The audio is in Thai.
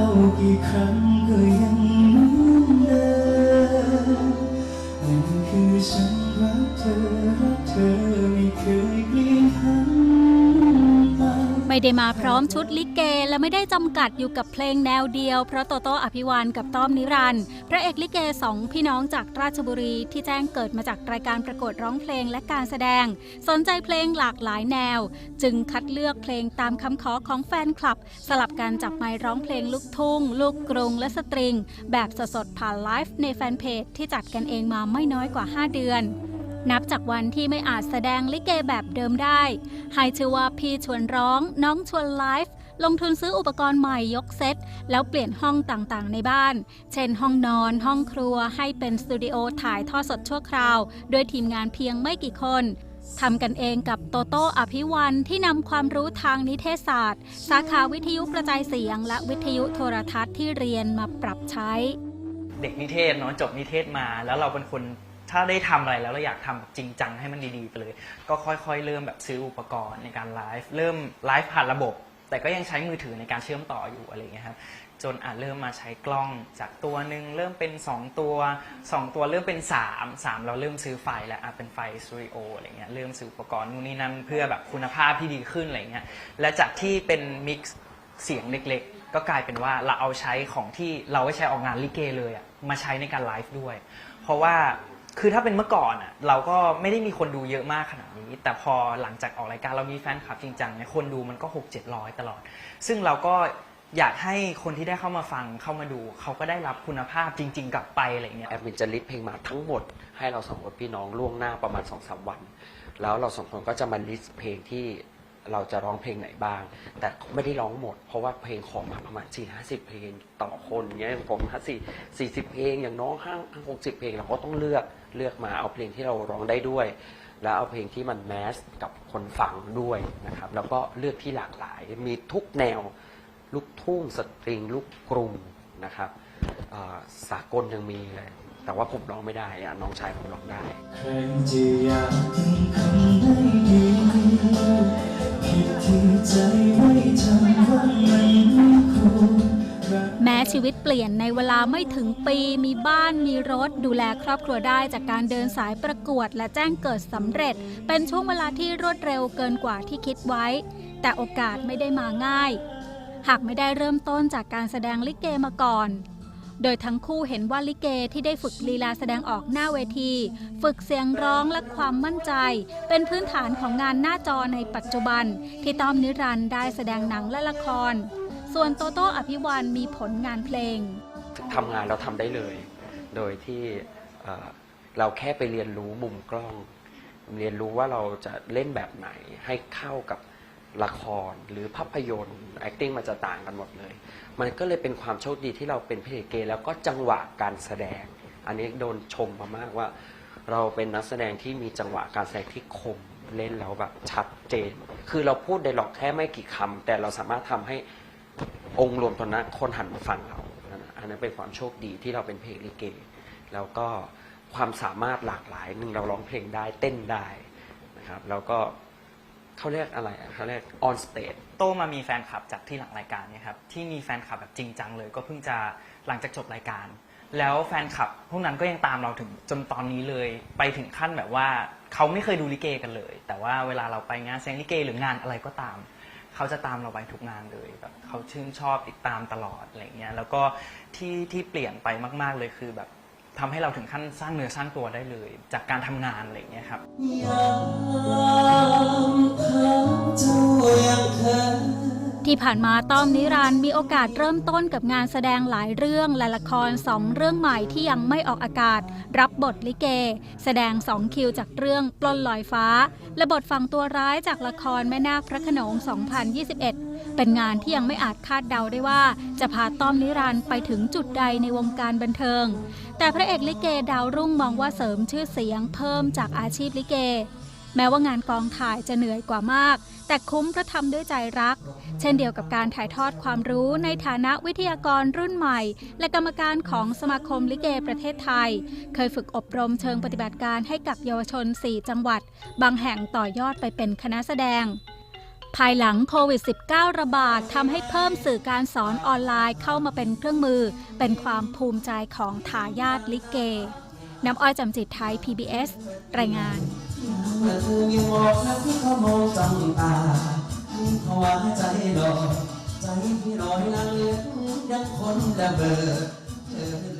าวกี่ครั้งก็ยังเหมือนเดิมนั่นคือฉันรักเธอรักเธอ ไม่ได้มาพร้อมชุดลิเก และไม่ได้จำกัดอยู่กับเพลงแนวเดียว เพราะโตโต้อภิวันกับต้อมนิรันดร์พระเอกลิเกสองพี่น้องจากราชบุรีที่แจ้งเกิดมาจากรายการประกวดร้องเพลงและการแสดง สนใจเพลงหลากหลายแนว จึงคัดเลือกเพลงตามคำขอของแฟนคลับ สลับการจับไมค์ร้องเพลงลูกทุ่ง ลูกกรุงและสตริง แบบสดๆผ่านไลฟ์ในแฟนเพจที่จัดกันเองมาไม่น้อยกว่า 5 เดือน นับจากวันที่ไม่อาจแสดงลิเกแบบเดิมได้ ให้ชื่อว่าพี่ชวนร้อง น้องชวนไลฟ์ลงทุนซื้ออุปกรณ์ใหม่ยกเซต แล้วเปลี่ยนห้องต่างๆ ในบ้าน เช่นห้องนอน ห้องครัวให้เป็นสตูดิโอถ่ายทอดสดชั่วคราว โดยทีมงานเพียงไม่กี่คนทำกันเองกับโตโต้อภิวันที่นำความรู้ทางนิเทศศาสตร์ สาขาวิทยุกระจายเสียง และวิทยุโทรทัศน์ที่เรียนมาปรับใช้ เด็กนิเทศเนาะจบนิเทศมาแล้วเราเป็นคน ถ้าได้ทำอะไรแล้วเราอยากทำแบบจริงจังให้มันดีๆไปเลย ก็ค่อยๆ เริ่มแบบซื้ออุปกรณ์ในการไลฟ์เริ่มไลฟ์ผ่านระบบ แต่ก็ยังใช้มือถือในการเชื่อมต่ออยู่อะไรอย่างเงี้ยครับจนอาจเริ่มมาใช้กล้องจากตัวหนึ่งเริ่มเป็น 2 ตัว 2 ตัวเริ่มเป็น 3 3 เราเริ่มซื้อไฟแล้วอะเป็นไฟสตูดิโออะไรเงี้ยเริ่มซื้ออุปกรณ์นู่นนี่นั่นเพื่อแบบคุณภาพที่ดีขึ้นอะไรเงี้ยและจากที่เป็นมิกซ์เสียงเล็กๆ ก็กลายเป็นว่าเราเอาใช้ของที่เราไว้ใช้ออกงานลิเกเลยอะมาใช้ในการไลฟ์ด้วย เพราะว่า คือถ้าเป็นเมื่อก่อนอะเราก็ไม่ได้มีคนดูเยอะมากขนาดนี้ แต่พอหลังจากออกรายการเรามีแฟนคลับจริงจังเนี่ยคนดูมันก็6 7 0 0ตลอด ซึ่งเราก็อยากให้คนที่ได้เข้ามาฟังเข้ามาดู เขาก็ได้รับคุณภาพจริง ๆ กลับไปอะไรเงี้ย แอดมินจะลิสต์เพลงมาทั้งหมดให้เราสองคนพี่น้องล่วงหน้าประมาณ2องสามวัน แล้วเราสองคนก็จะมาลิสต์เพลงที่ เราจะร้องเพลงไหนบ้าง แต่ไม่ได้ร้องหมด เพราะว่าเพลงของมาประมาณ4ี่ห้าสิบเพลงต่อคนเงี้ยผมห้าสี่สี่สิบเพลงอย่างน้องห้าหกสิบเพลงเราก็ต้องเลือกเลือกมาเอาเพลงที่เราร้องได้ด้วย แล้วเอาเพลงที่มันแมสกับคนฟังด้วยนะครับ แล้วก็เลือกที่หลากหลาย มีทุกแนวลูกทุ่งสตริงลูกกรุงนะครับสากลยังมีเลยแต่ว่าผมร้องไม่ได้อะน้องชายผมร้องได้ แม้ชีวิตเปลี่ยนในเวลาไม่ถึงปีมีบ้านมีรถ ดูแลครอบครัวได้จากการเดินสายประกวดและแจ้งเกิดสำเร็จ เป็นช่วงเวลาที่รวดเร็วเกินกว่าที่คิดไว้ แต่โอกาสไม่ได้มาง่าย หากไม่ได้เริ่มต้นจากการแสดงลิเกมาก่อน โดยทั้งคู่เห็นว่าลิเกที่ได้ฝึกลีลาแสดงออกหน้าเวที ฝึกเสียงร้องและความมั่นใจ เป็นพื้นฐานของงานหน้าจอในปัจจุบัน ที่ต้อมนิรันดร์ได้แสดงหนังและละคร ส่วนโตโต้อภิวันมีผลงานเพลงทำงานเราทำได้เลย โดยที่เอ่อเราแค่ไปเรียนรู้มุมกล้อง เรียนรู้ว่าเราจะเล่นแบบไหนให้เข้ากับ ละครหรือภาพยนตร์ acting มันจะต่างกันหมดเลย มันก็เลยเป็นความโชคดีที่เราเป็นพระเอกเกย์แล้วก็จังหวะการแสดง อันนี้โดนชมมามากว่า เราเป็นนักแสดงที่มีจังหวะการแสดงที่คมเล่นแล้วแบบชัดเจน คือเราพูดไดร็อกแค่ไม่กี่คำแต่เราสามารถทำให้องค์รวมตอนนั้นคนหันมาฟังเรา อันนั้นเป็นความโชคดีที่เราเป็นเพลงลิเก แล้วก็ความสามารถหลากหลายหนึ่งเราร้องเพลงได้เต้นได้นะครับ แล้วก็ เขาเรียกอะไรอะเขาเรียกออนสเตจโตมามีแฟนคลับจากที่หลังรายการเนี่ยครับที่มีแฟนคลับแบบจริงจังเลย ก็เพิ่งจะหลังจากจบรายการ แล้วแฟนคลับพวกนั้นก็ยังตามเราถึงจนตอนนี้เลย ไปถึงขั้นแบบว่าเขาไม่เคยดูลิเกกันเลย แต่ว่าเวลาเราไปงานแสดงลิเกหรืองานอะไรก็ตาม เขาจะตามเราไปทุกงานเลยแบบเขาชื่นชอบติดตามตลอดอะไรเงี้ยแล้วก็ที่ที่เปลี่ยนไปมาก ๆเลยคือแบบทำให้เราถึงขั้นสร้างเนื้อสร้างตัวได้เลย จากการทำงานอะไรเงี้ยครับย ที่ผ่านมาต้อมนิรันด์มีโอกาสเริ่มต้นกับงานแสดงหลายเรื่องและละครสองเรื่องใหม่ที่ยังไม่ออกอากาศ รับบทลิเก แสดงสองคิวจากเรื่องปล้นลอยฟ้า และบทฝั่งตัวร้ายจากละครแม่นาคพระโขนง 2021 เป็นงานที่ยังไม่อาจคาดเดาได้ว่า จะพาต้อมนิรันด์ไปถึงจุดใดในวงการบันเทิง แต่พระเอกลิเกดาวรุ่งมองว่าเสริมชื่อเสียงเพิ่มจากอาชีพลิเก แม้ว่างานกองถ่ายจะเหนื่อยกว่ามาก แต่คุ้มเพราะทำด้วยใจรัก เช่นเดียวกับการถ่ายทอดความรู้ในฐานะวิทยากรรุ่นใหม่ และกรรมการของสมาคมลิเกประเทศไทย เคยฝึกอบรมเชิงปฏิบัติการให้กับเยาวชน 4 จังหวัด บางแห่งต่อยอดไปเป็นคณะแสดงภายหลังโควิด -19 ระบาดทำให้เพิ่มสื่อการสอนออนไลน์เข้ามาเป็นเครื่องมือ เป็นความภูมิใจของทายาทลิเก น้ำอ้อยจำจิตไทย PBS รายงาน ยังมอกนะที่เขามองจ้องตาเขาว่าใจดอกใจพี่ลอยลังเลียงยังคนละเบอ